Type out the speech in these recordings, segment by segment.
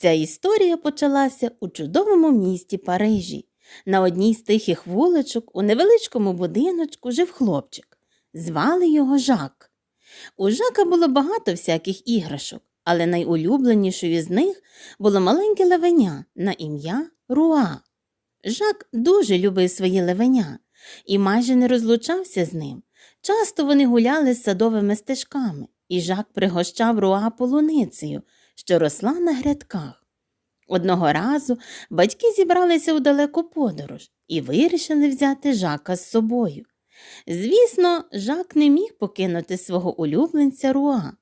Ця історія почалася у чудовому місті Парижі. На одній з тихих вуличок у невеличкому будиночку жив хлопчик. Звали його Жак. У Жака було багато всяких іграшок, але найулюбленішою з них було маленьке левеня на ім'я Руа. Жак дуже любив своє левеня і майже не розлучався з ним. Часто вони гуляли з садовими стежками, і Жак пригощав Руа полуницею, що росла на грядках. Одного разу батьки зібралися у далеку подорож і вирішили взяти Жака з собою. Звісно, Жак не міг покинути свого улюбленця Руа.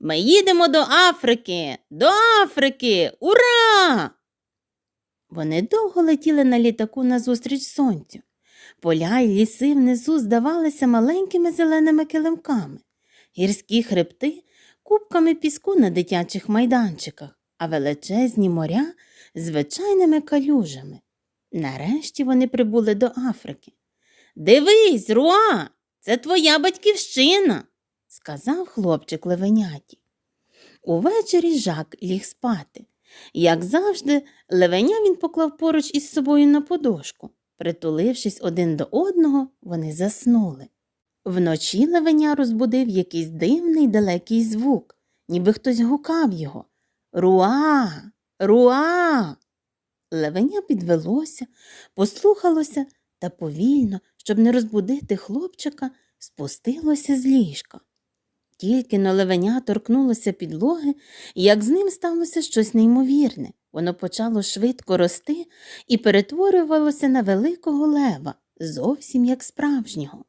Ми їдемо до Африки, до Африки! Ура! Вони довго летіли на літаку назустріч сонцю. Поля й ліси внизу здавалися маленькими зеленими килимками, гірські хребти кубками піску на дитячих майданчиках, а величезні моря звичайними калюжами. Нарешті вони прибули до Африки. Дивись, Руа, це твоя батьківщина, сказав хлопчик левеняті. Увечері Жак ліг спати. Як завжди, левеня він поклав поруч із собою на подошку. Притулившись один до одного, вони заснули. Вночі левеня розбудив якийсь дивний далекий звук, ніби хтось гукав його. Руа, руа. Левеня підвелося, послухалося та повільно, щоб не розбудити хлопчика, спустилося з ліжка. Тільки но левеня торкнулося підлоги, як з ним сталося щось неймовірне. Воно почало швидко рости і перетворювалося на великого лева, зовсім як справжнього.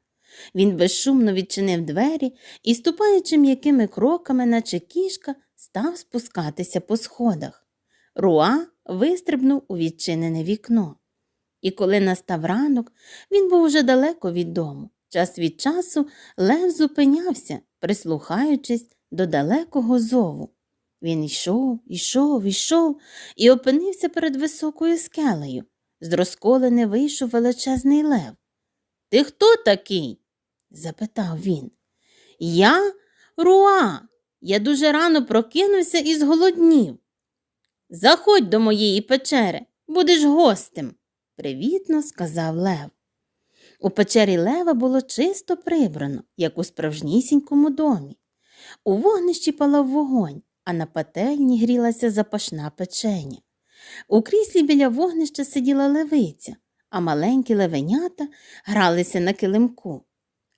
Він безшумно відчинив двері і, ступаючи м'якими кроками, наче кішка, став спускатися по сходах. Руа вистрибнув у відчинене вікно. І коли настав ранок, він був уже далеко від дому. Час від часу Лев зупинявся, прислухаючись до далекого зову. Він йшов, йшов, йшов і опинився перед високою скелею. З розколини вийшов величезний лев. Ти хто такий? запитав він. Я Руа. Я дуже рано прокинувся і зголоднів. Заходь до моєї печери, будеш гостем, привітно сказав Лев. У печері Лева було чисто прибрано, як у справжнісінькому домі. У вогнищі палав вогонь, а на пательні грілася запашна печеня. У кріслі біля вогнища сиділа левиця, а маленькі левенята гралися на килимку.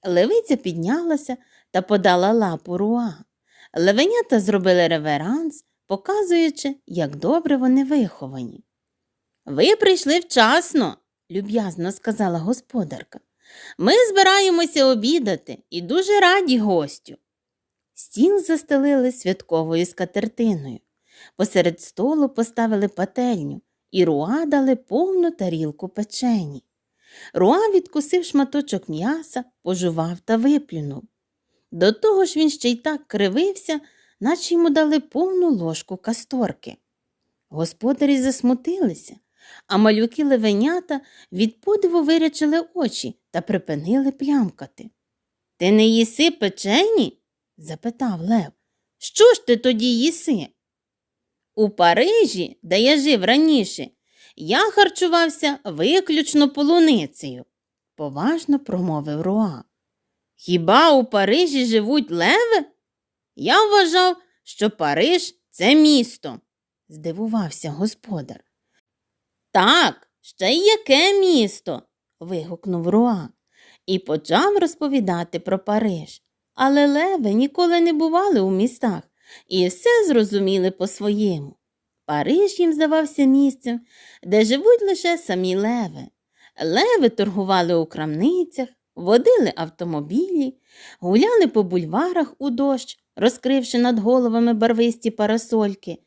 Левиця піднялася та подала лапу руа. Левенята зробили реверанс, показуючи, як добре вони виховані. Ви прийшли вчасно, люб'язно сказала господарка. Ми збираємося обідати і дуже раді гостю. Стіл застелили святковою скатертиною. Посеред столу поставили пательню і Руа дали повну тарілку печені. Руа відкусив шматочок м'яса, пожував та виплюнув. До того ж він ще й так кривився, наче йому дали повну ложку касторки. Господарі засмутилися, а малюки левенята від подиву вирячили очі та припинили плямкати. Ти не їси печені? запитав Лев. Що ж ти тоді їси? У Парижі, де я жив раніше, я харчувався виключно полуницею, поважно промовив Руа. Хіба у Парижі живуть леви? Я вважав, що Париж це місто, здивувався господар. Так, ще й яке місто? вигукнув Руа і почав розповідати про Париж. Але леви ніколи не бували у містах і все зрозуміли по-своєму. Париж їм здавався місцем, де живуть лише самі леви. Леви торгували у крамницях, водили автомобілі, гуляли по бульварах у дощ, розкривши над головами барвисті парасольки.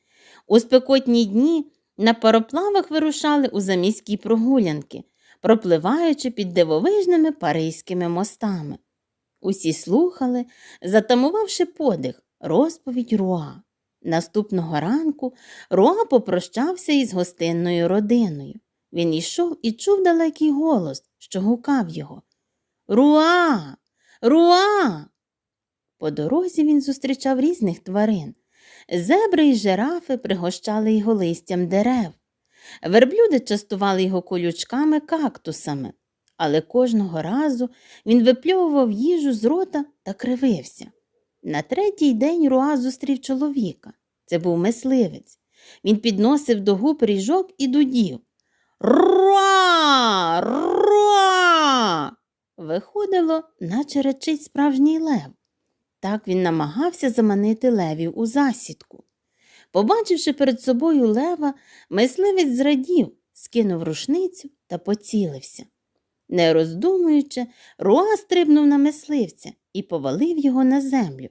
У спекотні дні на пароплавах вирушали у заміські прогулянки, пропливаючи під дивовижними паризькими мостами. Усі слухали, затамувавши подих, розповідь Руа. Наступного ранку Руа попрощався із гостинною родиною. Він йшов і чув далекий голос, що гукав його. Руа, Руа. По дорозі він зустрічав різних тварин. Зебри й жирафи пригощали його листям дерев. Верблюди частували його колючками кактусами, але кожного разу він випльовував їжу з рота та кривився. На третій день Руа зустрів чоловіка. Це був мисливець. Він підносив до губ ріжок і дудів. Руа! Руа! Виходило, наче речить справжній лев. Так він намагався заманити левів у засідку. Побачивши перед собою лева, мисливець зрадів, скинув рушницю та поцілився. Не роздумуючи, Руа стрибнув на мисливця і повалив його на землю.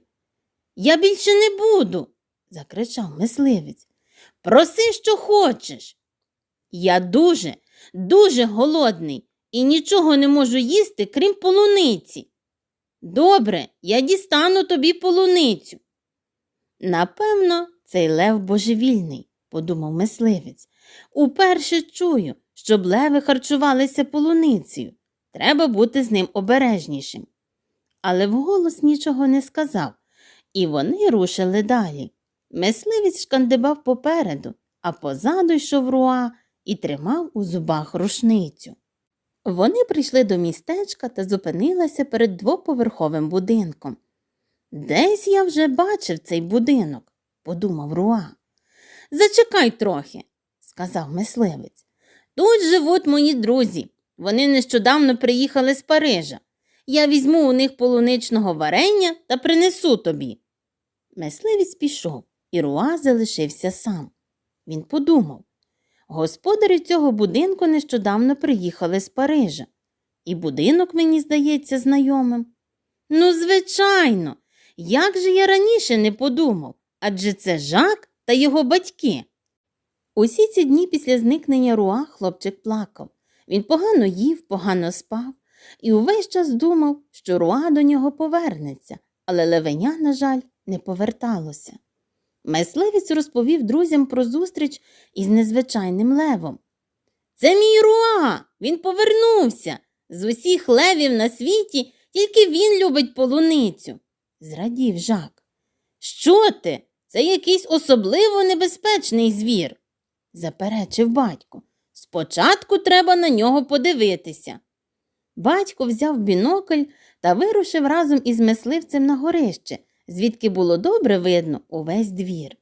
Я більше не буду, закричав мисливець. Проси, що хочеш. Я дуже, дуже голодний і нічого не можу їсти, крім полуниці. Добре, я дістану тобі полуницю. Напевно, цей лев божевільний, подумав мисливець. Уперше чую, щоб леви харчувалися полуницею. Треба бути з ним обережнішим. Але вголос нічого не сказав, і вони рушили далі. Мисливець шкандибав попереду, а позаду йшов руа і тримав у зубах рушницю. Вони прийшли до містечка та зупинилися перед двоповерховим будинком. Десь я вже бачив цей будинок, подумав Руа. Зачекай трохи, сказав мисливець. Тут живуть мої друзі. Вони нещодавно приїхали з Парижа. Я візьму у них полуничного варення та принесу тобі. Мисливець пішов, і Руа залишився сам. Він подумав господарі цього будинку нещодавно приїхали з Парижа, і будинок мені здається знайомим. Ну, звичайно, як же я раніше не подумав, адже це Жак та його батьки. Усі ці дні після зникнення Руа хлопчик плакав. Він погано їв, погано спав і увесь час думав, що Руа до нього повернеться, але левеня, на жаль, не поверталося. Мисливець розповів друзям про зустріч із незвичайним левом. Це мій Руа, він повернувся. З усіх левів на світі тільки він любить полуницю, зрадів Жак. Що ти? Це якийсь особливо небезпечний звір, заперечив батько. Спочатку треба на нього подивитися. Батько взяв бінокль та вирушив разом із мисливцем на горище, звідки було добре видно увесь двір.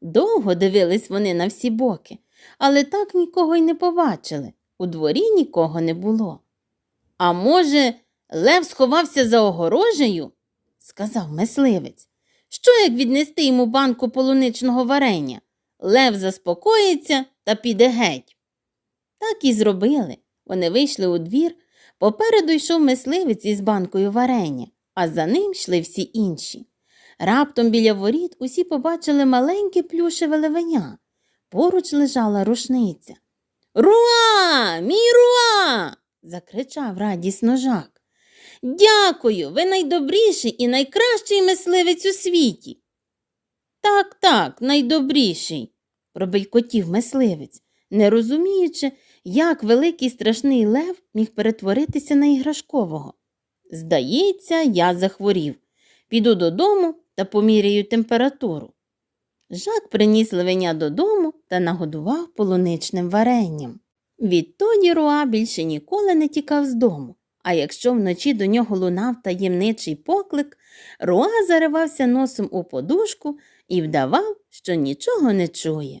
Довго дивились вони на всі боки, але так нікого й не побачили. У дворі нікого не було. А може, Лев сховався за огорожею? сказав мисливець. Що як віднести йому банку полуничного варення? Лев заспокоїться та піде геть. Так і зробили. Вони вийшли у двір. Попереду йшов мисливець із банкою варення, а за ним йшли всі інші. Раптом біля воріт усі побачили маленьке плюшеве левеня. Поруч лежала рушниця. Руа, мій руа. закричав радісно жак. Дякую, ви найдобріший і найкращий мисливець у світі. Так, так, найдобріший, пробелькотів мисливець, не розуміючи, як великий страшний лев міг перетворитися на іграшкового. Здається, я захворів. Піду додому та поміряю температуру. Жак приніс левеня додому та нагодував полуничним варенням. Відтоді Руа більше ніколи не тікав з дому, а якщо вночі до нього лунав таємничий поклик, Руа заривався носом у подушку і вдавав, що нічого не чує.